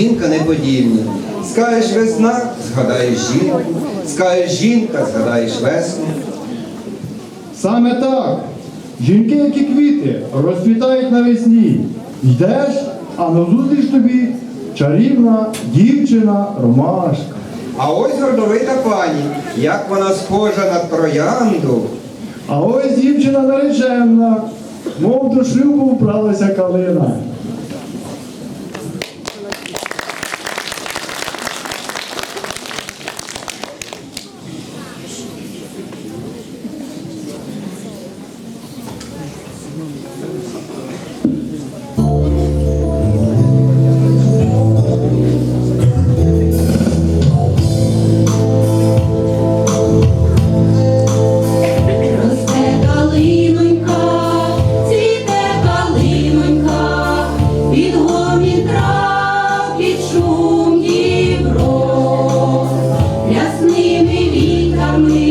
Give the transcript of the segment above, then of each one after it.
Жінка неподільна. Скаєш весна, згадаєш жінку. Скаєш жінка, згадаєш весну. Саме так. Жінки, як і квіти, розцвітають навесні. Йдеш, а назустріч тобі чарівна дівчина ромашка. А ось гордовита пані, як вона схожа на троянду. А ось дівчина наречена, мов до шлюбу вбралася калина. me.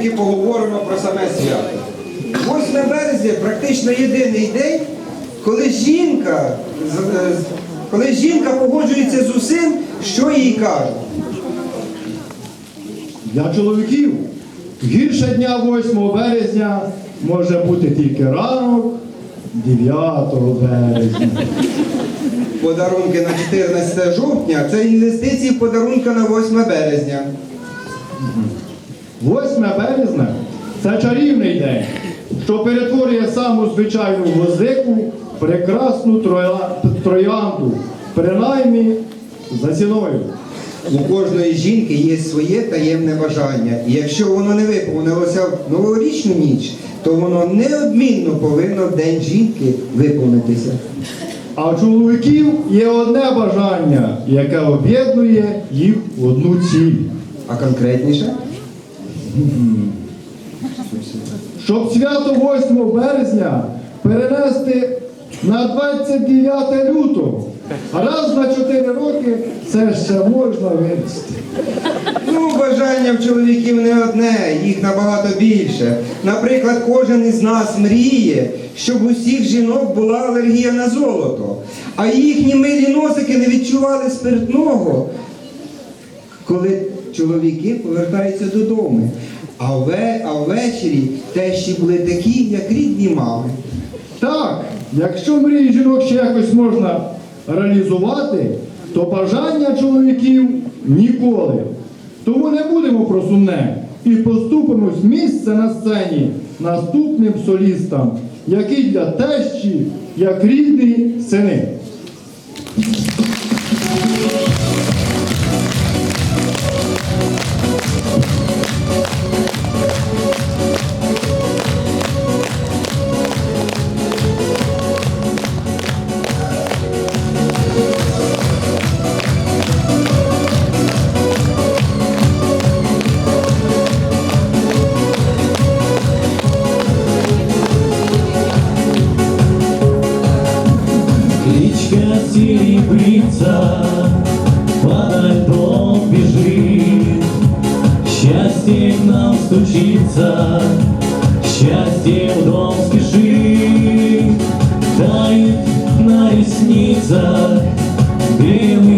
Все-таки поговоримо про саме свято. 8 березня практично єдиний день, коли жінка, е, коли жінка погоджується з усім, що їй кажуть. Для чоловіків гірше дня 8 березня може бути тільки ранок 9 березня. Подарунки на 14 жовтня це інвестиції в подарунки на 8 березня. 8 березня це чарівний день, що перетворює саму звичайну гвоздику в прекрасну троянду, принаймні за ціною. У кожної жінки є своє таємне бажання. І якщо воно не виповнилося в новорічну ніч, то воно неодмінно повинно в день жінки виповнитися. А у чоловіків є одне бажання, яке об'єднує їх в одну ціль. А конкретніше? Щоб свято 8 березня перенести на 29 лютого. Раз на 4 роки це ще можна винести. Ну, бажання в чоловіків не одне, їх набагато більше. Наприклад, кожен із нас мріє, щоб у всіх жінок була алергія на золото, а їхні милі носики не відчували спиртного, коли чоловіки повертаються додому. А, ве, а ввечері тещі були такі, як рідні мами. Так, якщо мрії жінок ще якось можна реалізувати, то бажання чоловіків ніколи. Тому не будемо про сумне і поступимось місце на сцені наступним солістам, які для тещі, як рідні сини. Нам стучится, счастье в дом спешит, Тает на ресницах. Белый,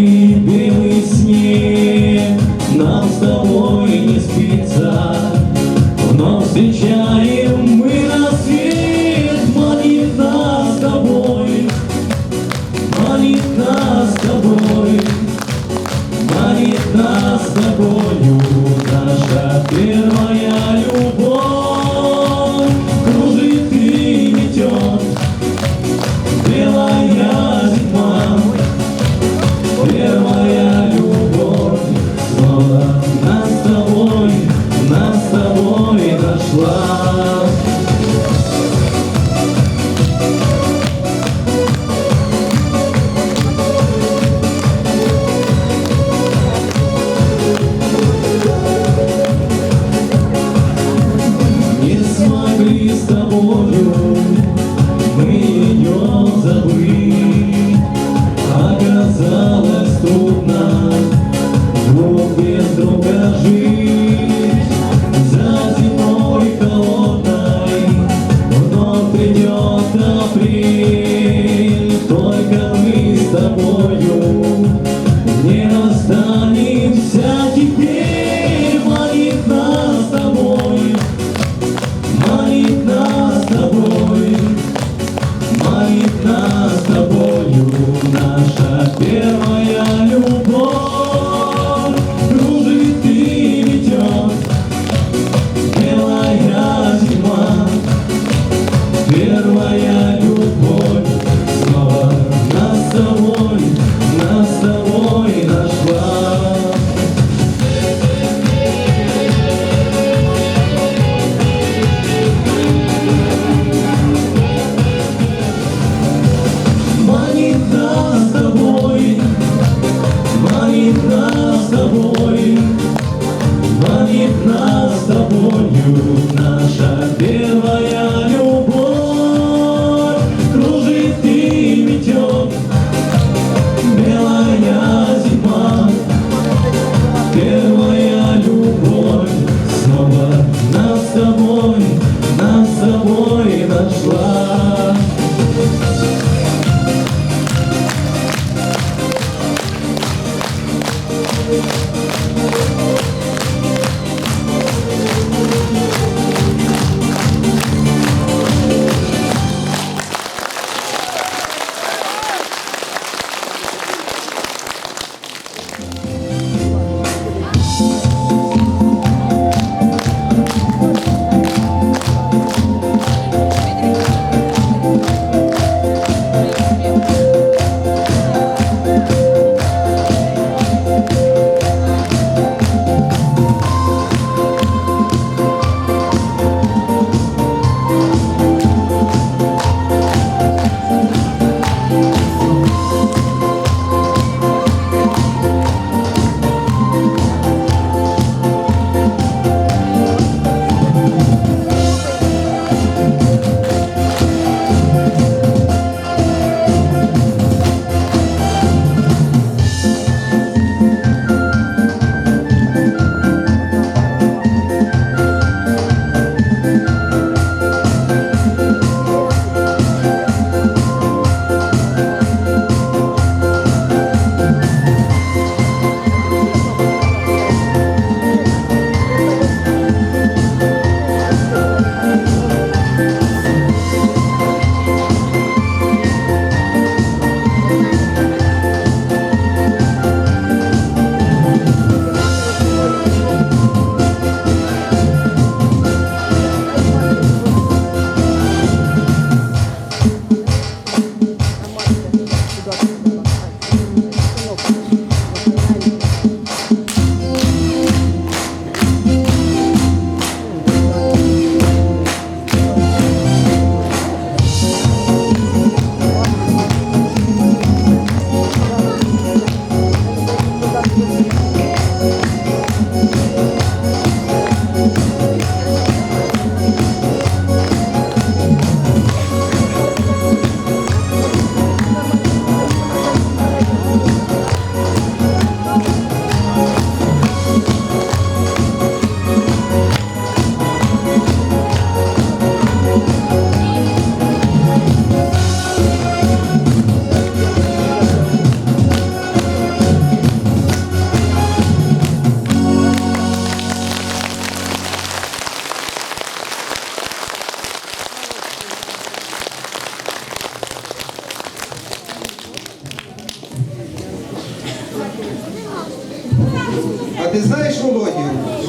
Ти знаєш, Володю,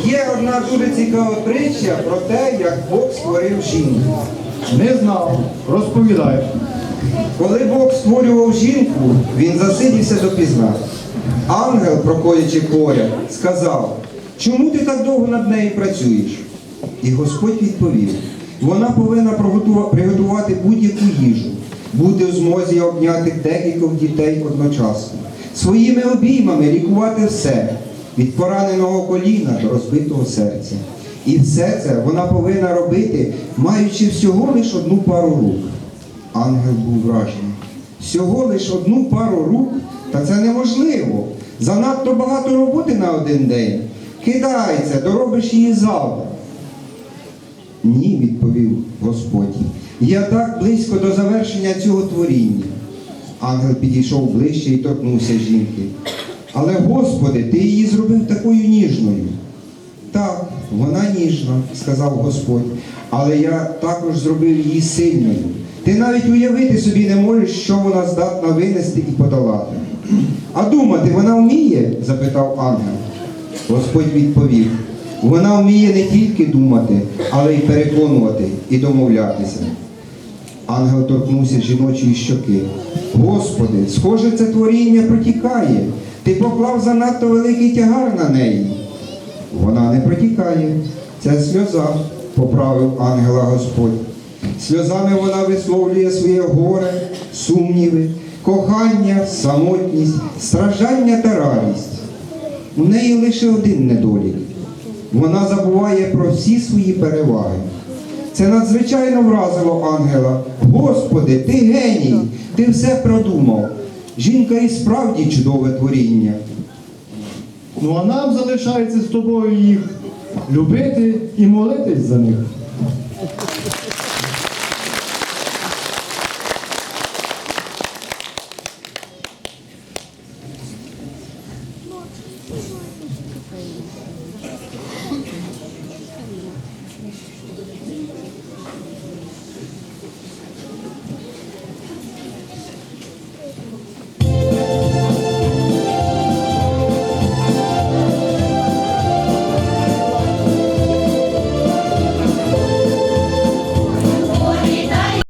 є одна дуже цікава притча про те, як Бог створив жінку. Не знав. Розповідай. Коли Бог створював жінку, він засидівся допізна. Ангел, проходячи поряд, сказав, чому ти так довго над нею працюєш? І Господь відповів, вона повинна приготувати будь-яку їжу, бути в змозі обняти декількох дітей одночасно, своїми обіймами лікувати все, від пораненого коліна до розбитого серця. І все це вона повинна робити, маючи всього лиш одну пару рук. Ангел був вражений. Всього лиш одну пару рук, та це неможливо. Занадто багато роботи на один день. Кидайся, доробиш її завтра. Ні, відповів Господь. Я так близько до завершення цього творіння. Ангел підійшов ближче і торкнувся жінки. Але, Господи, ти її зробив такою ніжною. Так, вона ніжна, сказав Господь, але я також зробив її сильною. Ти навіть уявити собі не можеш, що вона здатна винести і подолати. А думати вона вміє? запитав ангел. Господь відповів: вона вміє не тільки думати, але й переконувати і домовлятися. Ангел торкнувся жіночої щоки. Господи, схоже, це творіння протікає. Ти поклав занадто великий тягар на неї. Вона не протікає. Це сльоза, поправив ангела Господь. Сльозами вона висловлює своє горе, сумніви, кохання, самотність, страждання та радість. У неї лише один недолік. Вона забуває про всі свої переваги. Це надзвичайно вразило ангела. Господи, ти геній, ти все продумав. Жінка і справді чудове творіння. Ну а нам залишається з тобою їх любити і молитись за них.